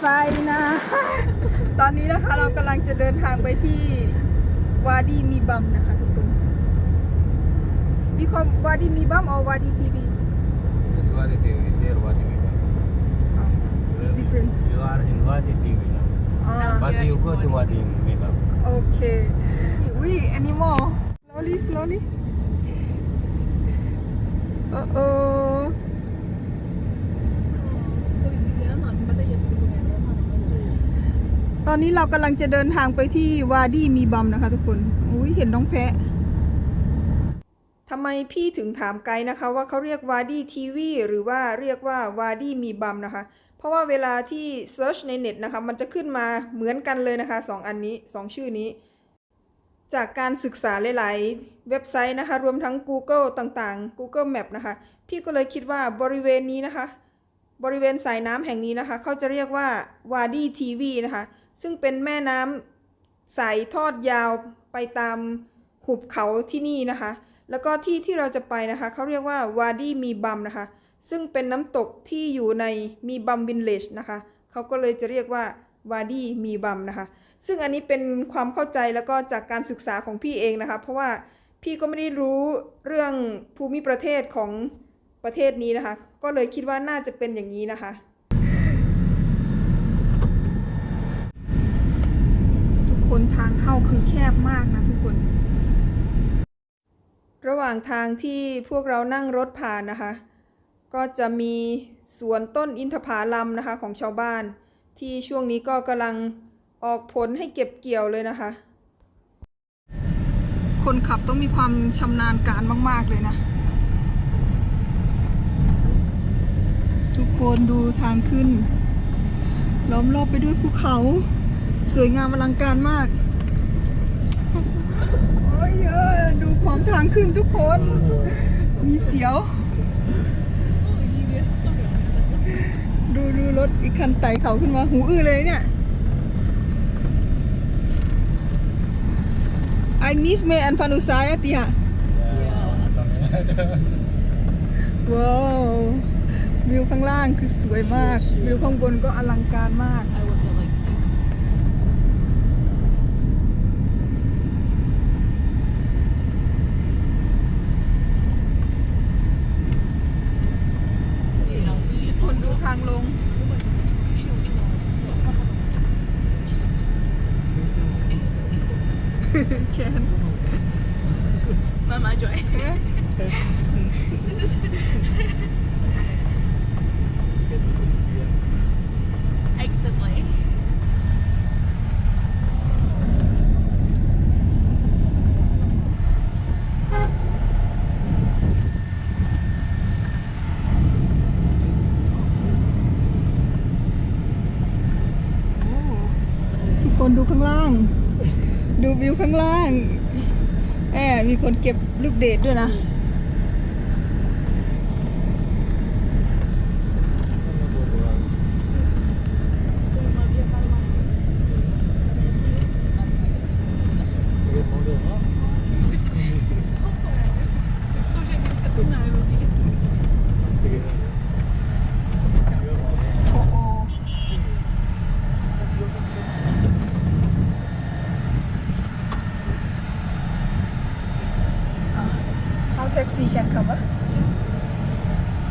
ไซนะ ตอนนี้นะคะเรากำลังจะเดินทางไปที่วาดีมีบัมนะคะทุกคนมีคอมวาดีมีบัมออวาดีทีวี This Wadi TV, there Wadi Viva. it's different You are in Wadi TV now. อ๋อ But you go to Wadi Viva. โอเควิแอนิมอล slowly slowly โอ้ อตอนนี้เรากำลังจะเดินทางไปที่วาดีมีบัมนะคะ ทุกคนอุ้ยเห็นน้องแพะทำไมพี่ถึงถามไกด์นะคะ ว่าเขาเรียกวาดีทีวีหรือว่าเรียกว่าวาดีมีบัมนะคะ เพราะว่าเวลาที่เซิร์ชในเน็ตนะคะ มันจะขึ้นมาเหมือนกันเลยนะคะสองอันนี้สองชื่อนี้ จากการศึกษาหลาย ๆ เว็บไซต์นะคะ รวมทั้ง Google ต่าง ๆ Google Map นะคะ พี่ก็เลยคิดว่าบริเวณนี้นะคะ บริเวณสายน้ำแห่งนี้นะคะ เขาจะเรียกว่าวาดีทีวีนะคะ ซึ่งเป็นแม่น้ำสายทอดยาวไปตามหุบเขาที่นี่นะคะ แล้วก็ที่ที่เราจะไปนะคะเขาเรียกว่าวาดีมีบัมนะคะ ซึ่งเป็นน้ำตกที่อยู่ในมีบัมวินเลจนะคะเขาก็เลยจะเรียกว่าวาดีมีบัมนะคะ ซึ่งอันนี้เป็นความเข้าใจแล้วก็จากการศึกษาของพี่เองนะคะ เพราะว่าพี่ก็ไม่ได้รู้เรื่องภูมิประเทศของประเทศนี้นะคะ ก็เลยคิดว่าน่าจะเป็นอย่างนี้นะคะ ทุกคนทางเข้าคือแคบมากนะทุกคน ระหว่างทางที่พวกเรานั่งรถผ่านนะคะ ก็จะมีสวนต้นอินทผลัมนะคะของชาวบ้าน ที่ช่วงนี้ก็กำลังออกผลให้เก็บเกี่ยวเลยนะคะ คนขับต้องมีความชำนาญการมาก ๆ เลยนะ ทุกคนดูทางขึ้น ล้อมรอบไปด้วยภูเขา สวยงามอลังการมาก อ้ยเออดูความทางขึ้นทุกคน มีเสียว ดูดูรถอีกคันไต่เขาขึ้นมาหูอื้อเลยเนี่ย I miss me and Panusaya Tia Yeah. ว้าว วิวข้างล่างคือสวยมาก วิวข้างบนก็อลังการมาก คนดูทางลง แคน Mama Joy. Excellently. โอ้ทุกคนดูข้างล่าง ดู วิวข้างล่างแอบมีคนเก็บลูกเดทด้วยนะ โอ้โห How taxi can come, huh?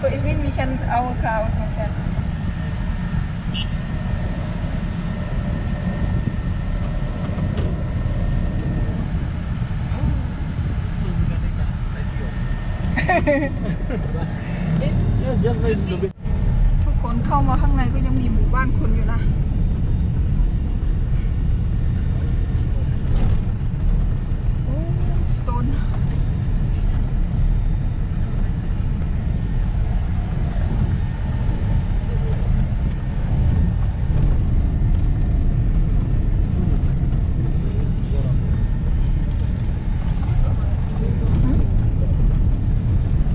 So it means we can, our car also can. Just by the ทุกคนเข้ามาข้างในก็ยังมีหมู่บ้านคนอยู่นะโอ้สโตน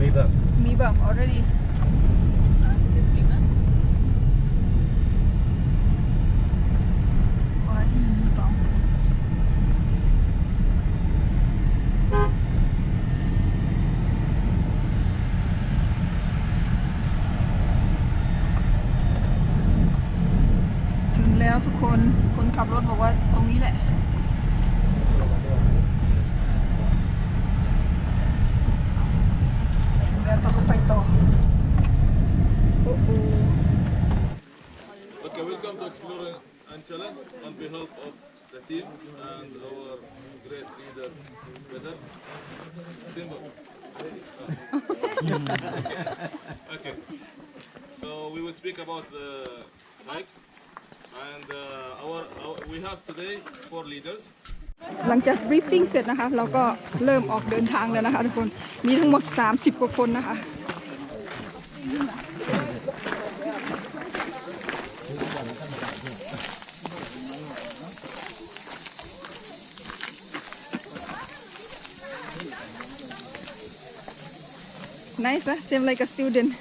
Viva. มีแบบ already Is this big then? วาดีมีบอม แล้วทุกคน คนขับรถบอกว่าตรงนี้แหละ ถึงแล้วต้องไปต่อ โอ้โห Okay, welcome to Explore and Challenge on behalf of the team and our great leader, Peter. Simba. okay. So we will speak about the bike and uh, our, our we have today four leaders. หลังจากบรีฟฟิ้งเสร็จนะคะ เราก็เริ่มออกเดินทางแล้วนะคะทุกคน มีทั้งหมด 30 กว่าคนนะคะ Nice, huh? Seem like a student.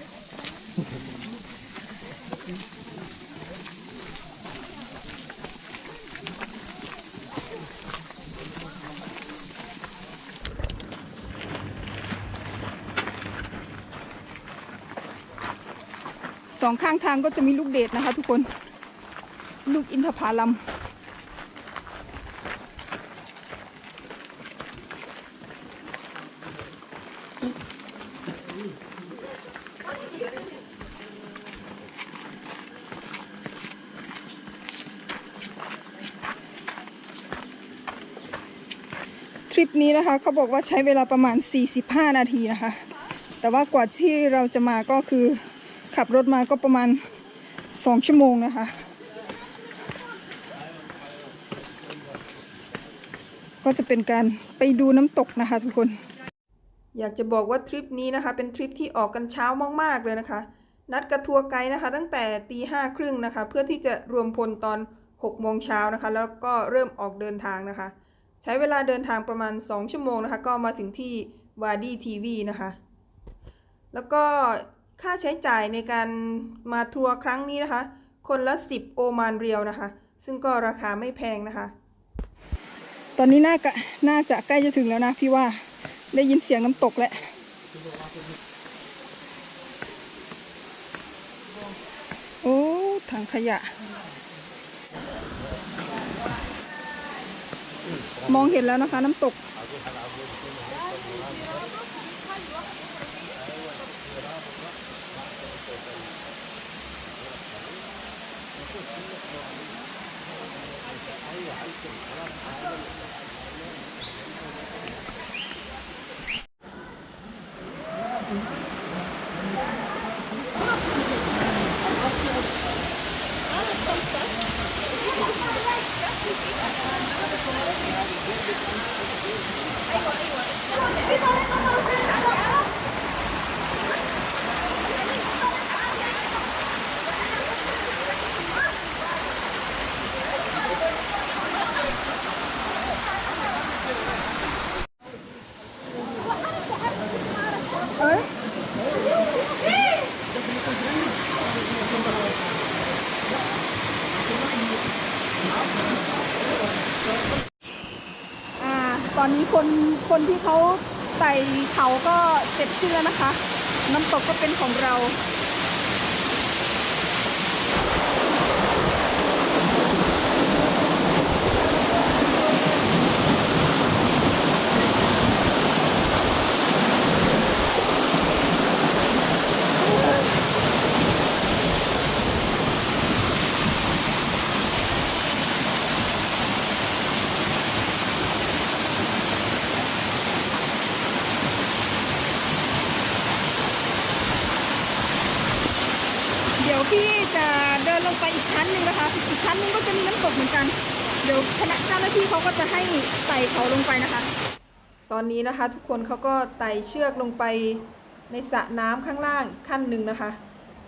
สองข้างทางก็จะมีลูกเดชนะคะทุกคน ลูกอินทผลัม ปนี้นะคะเขาบอกว่าใช้เวลาประมาณ 45 นาทีนะคะ แต่ว่ากว่าที่เราจะมาก็คือขับรถมาก็ประมาณ 2 ชั่วโมงนะคะ ก็จะเป็นการไปดูน้ำตกนะคะทุกคน อยากจะบอกว่าทริปนี้นะคะ เป็นทริปที่ออกกันเช้ามากๆเลยนะคะ นัดกับทัวร์ไกด์นะคะ ตั้งแต่ตีห้าครึ่งนะคะ เพื่อที่จะรวมพลตอน6โมงเช้านะคะ แล้วก็เริ่มออกเดินทางนะคะ ใช้เวลาเดินทางประมาณ 2 ชั่วโมงนะคะ ก็มาถึงที่วาดีทีวีนะคะ แล้วก็ค่าใช้จ่ายในการมาทัวร์ครั้งนี้นะคะ คนละ 10 โอมานเรียวนะคะ ซึ่งก็ราคาไม่แพงนะคะ ตอนนี้น่าจะน่าจะใกล้จะถึงแล้วนะพี่ว่าได้ยินเสียงน้ำตกแล้วโอ้ถังขยะ มองเห็นแล้วนะคะ น้ำตก นี้คนคนที่เขาใส่เขาก็เสร็จสิ้นแล้วนะคะ น้ำตกก็เป็นของเรา เดี๋ยวพี่จะเดินลงไปอีกชั้นหนึ่งนะคะ อีก ชั้นหนึงก็จะมีน้ำตกเหมือนกัน เดี๋ยวคณะเจ้าหน้าที่เขาก็จะให้ไต่เขาลงไปนะคะ ตอนนี้นะคะทุกคนเขาก็ไต่เชือกลงไปในสระน้ำข้างล่างอีกขั้นหนึ่งนะคะ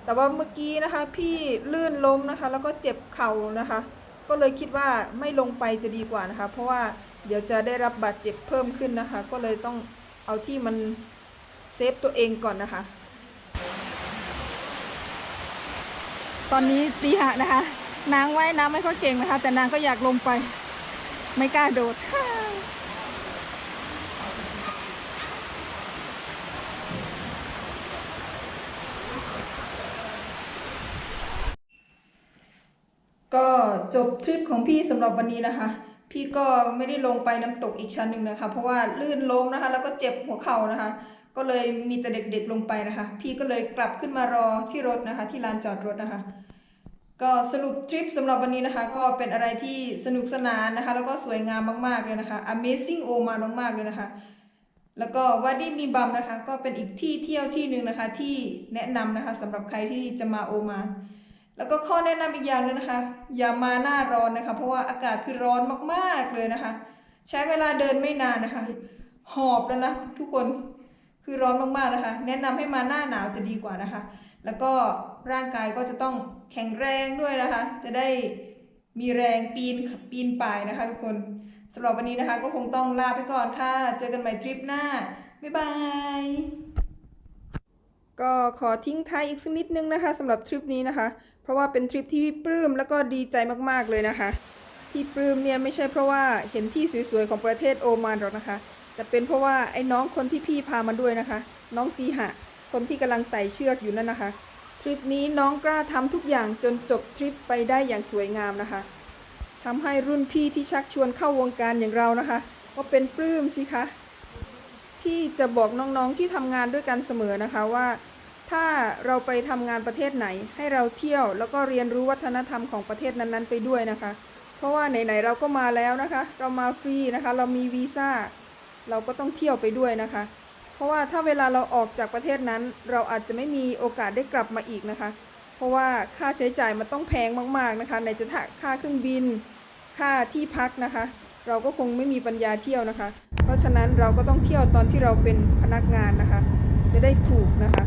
แต่ว่าเมื่อกี้นะคะพี่ลื่นล้มนะคะ แล้วก็เจ็บเข่านะคะ ก็เลยคิดว่าไม่ลงไปจะดีกว่านะคะ เพราะว่าเดี๋ยวจะได้รับบาดเจ็บเพิ่มขึ้นนะคะ ก็เลยต้องเอาที่มันเซฟตัวเองก่อนนะคะ ตอนนี้ตีหะนะคะ นางว่ายน้ำไม่ค่อยเก่งนะคะ แต่นางก็อยากลงไป ไม่กล้าโดด ก็จบทริปของพี่สำหรับวันนี้นะคะ พี่ก็ไม่ได้ลงไปน้ำตกอีกชั้นหนึ่งนะคะ เพราะว่าลื่นล้มนะคะ แล้วก็เจ็บหัวเข่านะคะ ก็เลยมีแต่เด็กๆลงไปนะคะ พี่ก็เลยกลับขึ้นมารอที่รถนะคะ ที่ลานจอดรถนะคะ ก็สรุปทริปสำหรับวันนี้นะคะ ก็เป็นอะไรที่สนุกสนานนะคะ แล้วก็สวยงามมากๆเลยนะคะ Amazing o มามากๆเลยนะคะ แล้วก็วาดีมีบัมนะคะ ก็เป็นอีกที่เที่ยวที่หนึ่งนะคะ ที่แนะนำนะคะสำหรับใครที่จะมาโอมานแล้วก็ข้อแนะนำอีกอย่างหนึงนะคะ อย่ามาหน้าร้อนนะคะ เพราะว่าอากาศคือร้อนมากๆเลยนะคะ ใช้เวลาเดินไม่นานนะคะ หอบแล้วนะทุกคนคือร้อนมากๆนะคะ แนะนำให้มาหน้าหนาวจะดีกว่านะคะ แล้วก็ร่างกายก็จะต้องแข็งแรงด้วยนะคะ จะได้มีแรงปีนปีนป่ายนะคะทุกคนสำหรับวันนี้นะคะ ก็คงต้องลาไปก่อนค่ะ เจอกันใหม่ทริปหน้า บ๊ายบาย ก็ขอทิ้งท้ายอีกสักนิดนึงนะคะสำหรับทริปนี้นะคะ เพราะว่าเป็นทริปที่พี่ปลื้มแล้วก็ดีใจมากๆเลยนะคะ ที่ปลื้มเนี่ยไม่ใช่เพราะว่าเห็นที่สวยๆของประเทศโอมานหรอกนะคะ แต่เป็นเพราะว่าไอ้น้องคนที่พี่พามาด้วยนะคะ น้องตีหะ คนที่กำลังไต่เชือกอยู่นั่นนะคะ ทริปนี้น้องกล้าทำทุกอย่างจนจบทริปไปได้อย่างสวยงามนะคะทำให้รุ่นพี่ที่ชักชวนเข้าวงการอย่างเรานะคะก็เป็นปลื้มสิคะพี่จะบอกน้องๆที่ทำงานด้วยกันเสมอนะคะว่า ถ้าเราไปทำงานประเทศไหน ให้เราเที่ยวแล้วก็เรียนรู้วัฒนธรรมของประเทศนั้นๆ ไปด้วยนะคะ เพราะว่าไหนๆเราก็มาแล้วนะคะ เรามาฟรีนะคะ เรามีวีซ่าเราก็ต้องเที่ยวไปด้วยนะคะ ราะว่าถ้าเวลาเราออกจากประเทศนั้น เราอาจจะไม่มีโอกาสได้กลับมาอีกนะคะ เพราะว่าค่าใช้จ่ายมันต้องแพงมากๆนะคะในจะค่าเครื่องบิน ค่าที่พักนะคะ เราก็คงไม่มีปัญญาเที่ยวนะคะ เพราะฉะนั้นเราก็ต้องเที่ยวตอนที่เราเป็นพนักงานนะคะ จะได้ถูกนะคะ